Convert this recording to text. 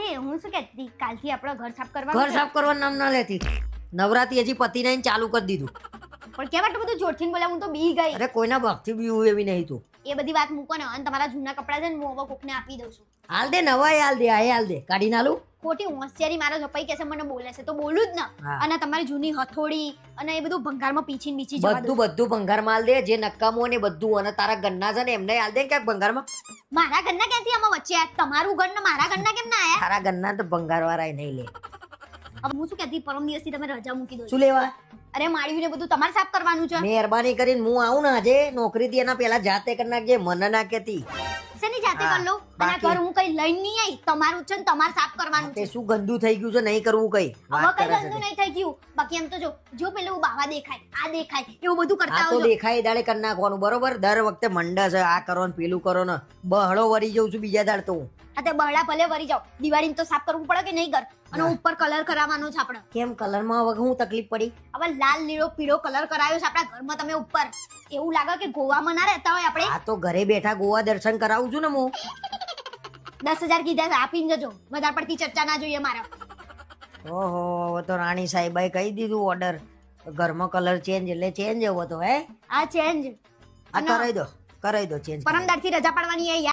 અરે હું શું કહેતી કાલથી આપણે ઘર સાફ ઘર કરવાનું છે. સાફ કરવા નામ ના લેતી. નવરાત્રી હજી પતિ નહીં ચાલુ કરી દીધું. પણ કેમ આટલું બધું જોરથી બોલ્યા? હું તો બી ગઈ. અરે કોઈના ભક્તિ બીવું એવી નહીં તું. એ બધી વાત મૂકો ને અને તમારા જૂના કપડાં છે ને હું હવે કોકને આપી દઉં છું. હાલ દે નવા હાલ દે આ હાલ દે. કાઢી નાલું ખોટી હોશિયારી મારા જપાઈ કહેશે મને બોલે છે. તો બોલું જ ના. અને તમારી જૂની હથોડી અને એ બધું ભંગારમાં પીછી બીચી જવા બધું બધું ભંગારમાં હાલ દે જે નક્કામો ને બધું. અને તારા ગન્ના છે ને એમને હાલ દે ક્યાંક ભંગારમાં? મારા ઘરના ક્યાંથી આમાં વચ્ચે? તમારું ઘર ને મારા ઘરના કેમ ના આયા? તારા ગન્ના તો ભંગાર વાળા નહીં લે. હવે હું શું કહેતી? પરમ દિવસથી તમે રજા મૂકી દો. શું લેવા? અરે માળ્યું ને બધું તમારે સાફ કરવાનું છે? મહેરબાની કરીને હું આવું ને આજે. નોકરીથી એના પેલા જાતે કરી નાખજે મને ના કેતી શેની જાતે કર લો અને ઘર હું કઈ લઈને નહીં આવી તમારું છે ને તમારે સાફ કરવાનું છે. શું ગંદુ થઈ ગયું છે નહીં કરવું કઈ? હવે કઈ ગંદુ નહીં થઈ ગયું. બાકી એમ તો જો જો પેલું બાવા દેખાય આ દેખાય એવું બધું કરતા આવજો. દેખાય દાડે કરી નાખવાનું બરોબર? દર વખતે મંડા છે આ કરો ને પેલું કરો ને બહળો વરી જઉં છું બીજા દાડ તો હું. આ તે ભલે વરી જાવ દિવાળીમાં તો સાફ કરવું પડે કે નહીં ઘર? અને ઉપર કલર કરાવવાનો છે આપણે. કેમ? કલરમાં હવે હું તકલીફ પડી? હવે લાલ લીલો પીળો કલર કરાયો છે આપણા ઘરમાં તમે ઉપર. એવું લાગે કે ગોવામાં ના રહેતા હોય આપણે. આ તો ઘરે બેઠા ગોવા દર્શન કરાવું છું ને હું દસ હજાર કીધા આપી આપીને જજો. વધારે પડતી ચર્ચા ના જોઈએ મારે. ઓહો હવે તો રાણી સાહેબાએ કહી દીધું ઓર્ડર ઘરમાં કલર ચેન્જ એટલે ચેન્જ એવો તો હે? આ ચેન્જ આ કરાઈ દો કરાઈ દો ચેન્જ પરમદારથી રજા પાડવાની